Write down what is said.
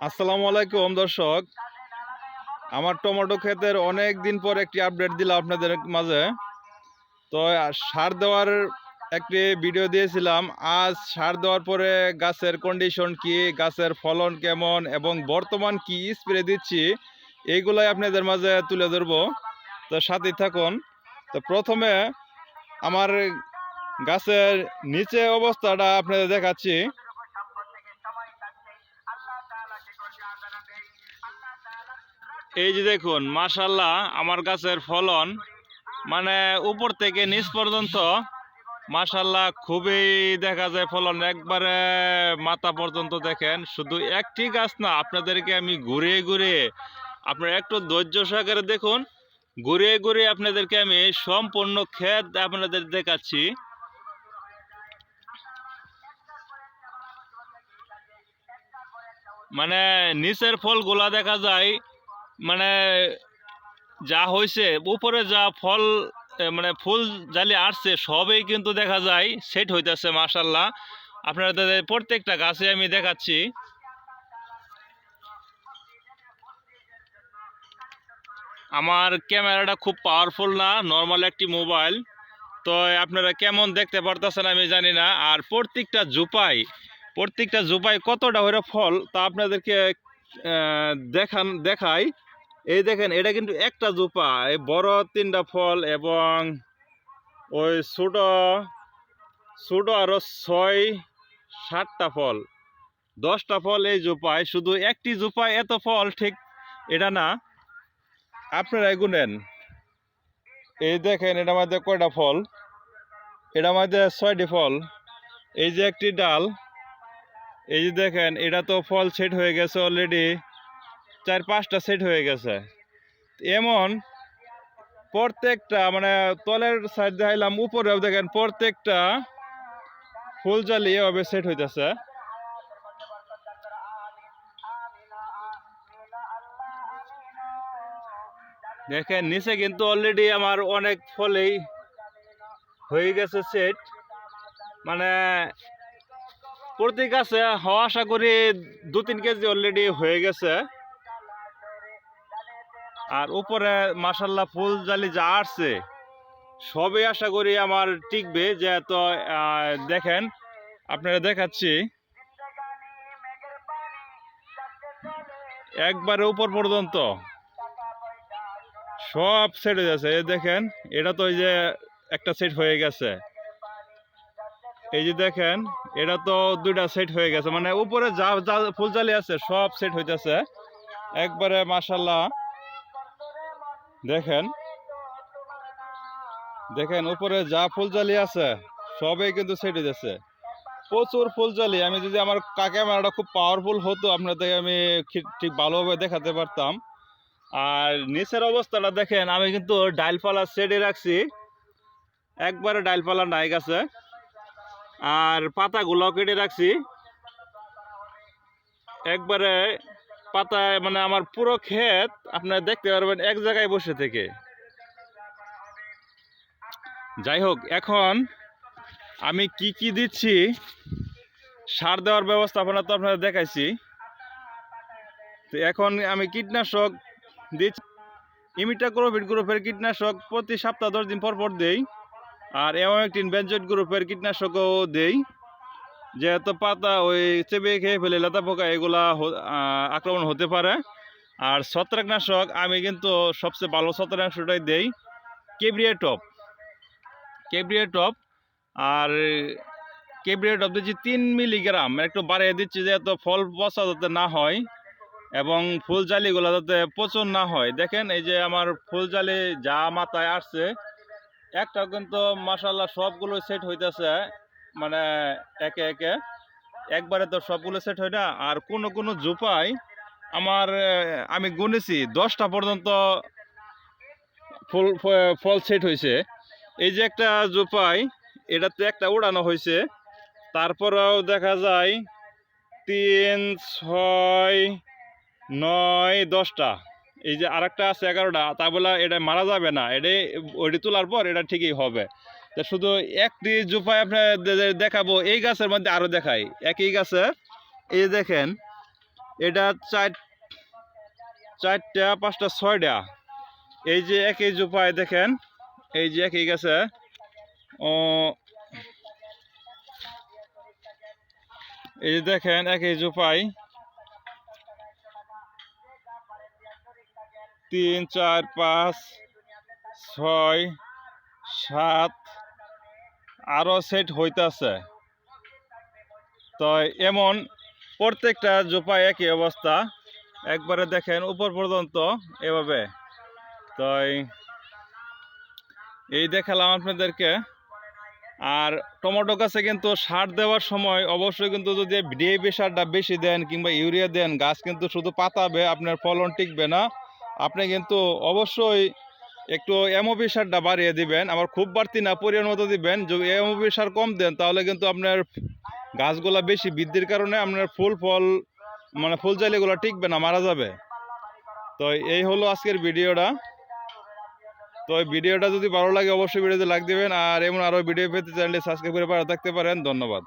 আসসালামু আলাইকুম, দর্শক। আমার টমেটো ক্ষেতের অনেক দিন পর একটি আপডেট দিলাম আপনাদের মাঝে। তো সার দেওয়ার একটি ভিডিও দিয়েছিলাম। আজ সার দেওয়ার পরে গাছের কন্ডিশন কি, গাছের ফলন কেমন, এবং বর্তমান কি স্প্রে দিচ্ছি, এইগুলাই আপনাদের মাঝে তুলে ধরবো। তো সাথে থাকুন। তো, প্রথমে আমার গাছের নিচে অবস্থাটা আপনাদের দেখাচ্ছি। এই যে দেখুন মাশাল্লাহ আমার গাছের ফলন মানে উপর থেকে নিচ পর্যন্ত মাশাল্লাহ খুবই দেখা যায় ফলন। একবারে মাথা পর্যন্ত দেখেন, শুধু একটি গাছ না, আপনাদেরকে আমি ঘুরিয়ে ঘুরিয়ে, আপনারা একটু ধৈর্য সহকারে দেখুন, ঘুরিয়ে ঘুরিয়ে আপনাদেরকে আমি সম্পূর্ণ ক্ষেত আপনাদের দেখাচ্ছি। মানে নিচের ফলগুলা দেখা যায় মানে যা হয়েছে উপরে যা ফল মানে ফুল জালি আসছে সবই কিন্তু দেখা যায় সেট হইতেছে মাশাল্লাহ আপনাদের প্রত্যেকটা গাছে আমি দেখাচ্ছি। আমার ক্যামেরাটা খুব পাওয়ারফুল না নর্মাল একটি মোবাইল তো আপনারা কেমন দেখতে পারতেছেন আমি জানি না। আর প্রত্যেকটা জুপাই প্রত্যেকটা জুপাই কতটা হয়ে ফল, তা আপনাদেরকে দেখান, দেখাই। এই দেখেন, এটা কিন্তু একটা জুপা। এই বড় তিনটা ফল এবং ওই ছোট ছোট আরও ছয়, সাতটা ফল। দশটা ফল এই জুপায়, শুধু একটি জুপায় এত ফল, ঠিক? এটা না। আপনারা গুনেন এই দেখেন এটা মধ্যে কয়টা ফল? এটা মধ্যে ছয়টি ফল। এই যে একটি ডাল, এই যে দেখেন, এটা তো ফল সেট হয়ে গেছে অলরেডি চার, পাঁচটা সেট হয়ে গেছে। এমন প্রত্যেকটা মানে তলের সাইড দেখাইলাম, উপরেও দেখেন প্রত্যেকটা ফুল জালি এভাবে সেট হইতেছে। দেখেন, নিচে কিন্তু অলরেডি আমার অনেক ফলেই হয়ে গেছে সেট মানে প্রতি গাছে হওয়া আশা করি দু তিন কেজি অলরেডি হয়ে গেছে। আর উপরে মাসাল্লাহ ফুল জালি যা আসছে, সবই আশা করি আমার টিকবে যে তো দেখেন, আপনারা দেখাচ্ছি। একবারে উপর পর্যন্ত। সব সেট হয়ে যাচ্ছে। এই দেখেন, এটা তো ওই যে একটা সেট হয়ে গেছে। এই যে দেখেন, এটা তো দুইটা সেট হয়ে গেছে। মানে উপরে যা যা ফুলজালি আছে, সব সেট হইতেছে। একবারে মাসাল্লাহ দেখেন। দেখেন, উপরে যা ফুলজালি আছে, সবই কিন্তু সেট হইতেছে প্রচুর ফুলজালি। আমি যদি আমার ক্যামেরাটা খুব পাওয়ারফুল হতো আপনাদের আমি ঠিক- ঠিক ভালোভাবে দেখাতে পারতাম। আর নিচের অবস্থাটা দেখেন, আমি কিন্তু ডাইলপালা সেটে রাখছি। একবারে ডাইলপালা নাই গেছে। আর পাতাগুলো কেটে রাখছি। একবারে পাতায় মানে আমার পুরো ক্ষেত আপনারা দেখতে পারবেন এক জায়গায় বসে থেকে। যাই হোক, এখন আমি কি কি দিচ্ছি, সার দেওয়ার ব্যবস্থাপনা তো আপনাদের দেখাইছি। তো এখন আমি কীটনাশক দিচ্ছি ইমিটা গ্রোভিড গ্রুপের কীটনাশক প্রতি সপ্তাহ দশ দিন পর পর দেই, আর এমন একটি বেঞ্জয়েড গ্রুপের কীটনাশকও দেই। যেহেতু পাতা ওই চেপে খেয়ে ফেলে লতা পোকা, এগুলা আক্রমণ হতে পারে। আর ছত্রাকনাশক, আমি কিন্তু সবচেয়ে ভালো ছত্রাকনাশকটাই দেই কেব্রিয়া টপ কেব্রিয়া টপ আর কেব্রিয়া টপ দিচ্ছি তিন মিলিগ্রাম। একটু বাড়িয়ে দিচ্ছি যেহেতু ফল পচা যাতে না হয় এবং ফুল জালিগুলো যাতে পচন না হয়। দেখেন, এই যে আমার ফুল জালি যা মাথায় আসছে একটা কিন্তু মাসাল্লাহ সবগুলো সেট হইতেছে। মানে একে একে একবারে তো সবগুলো সেট হয় না, আর কোনো কোনো জুপাই আমার আমি গুনেছি, দশটা পর্যন্ত ফুল ফল সেট হয়েছে। এই যে একটা জুপাই, এটাতে একটা উড়ানো হয়েছে, তারপরেও দেখা যায় তিন, ছয়, নয়, দশটা। এই যে আরেকটা আছে এগারোটা, তা বলে এটা মারা যাবে না এটা ওইটি তোলার পর এটা ঠিকই হবে। তা শুধু একটি জুপাই আপনার দেখাবো, এই গাছের মধ্যে আরও দেখাই। একই গাছে এই দেখেন, এটা চার চারটা, পাঁচটা, ছয়টা। এই যে একই জোপায় দেখেন, এই যে একই গেছে, ও, এই যে দেখেন, একই জোপাই তিন, চার, পাঁচ, ছয়, সাত আরও সেট হইতাছে। তো এমন প্রত্যেকটা জোপায় একই অবস্থা। একবারে দেখেন উপর পর্যন্ত এভাবে। তো এই দেখালাম আপনাদেরকে। আর টমেটো গাছে কিন্তু সার দেওয়ার সময় অবশ্যই কিন্তু যদি ডিএপি সারটা বেশি দেন কিংবা ইউরিয়া দেন, গাছ কিন্তু শুধু পাতাবে, আপনার ফলন টিকবে না। আপনি কিন্তু অবশ্যই একটু এমওপি সারটা বাড়িয়ে দিবেন। আবার খুব বাড়তি না, পরিমাণ মতো দিবেন। যদি এমওপি সার কম দেন, তাহলে কিন্তু আপনার গাছগুলা বেশি বৃদ্ধির কারণে আপনার ফুল ফল মানে ফুল জালিগুলো টিকবে না, মারা যাবে। তো এই হলো আজকের ভিডিওটা। তো ভিডিওটা যদি ভালো লাগে, অবশ্যই ভিডিওতে লাইক দিবেন। আর এমন আরও ভিডিও পেতে চ্যানেলটি সাবস্ক্রাইব করে পাশে থাকতে পারেন। ধন্যবাদ।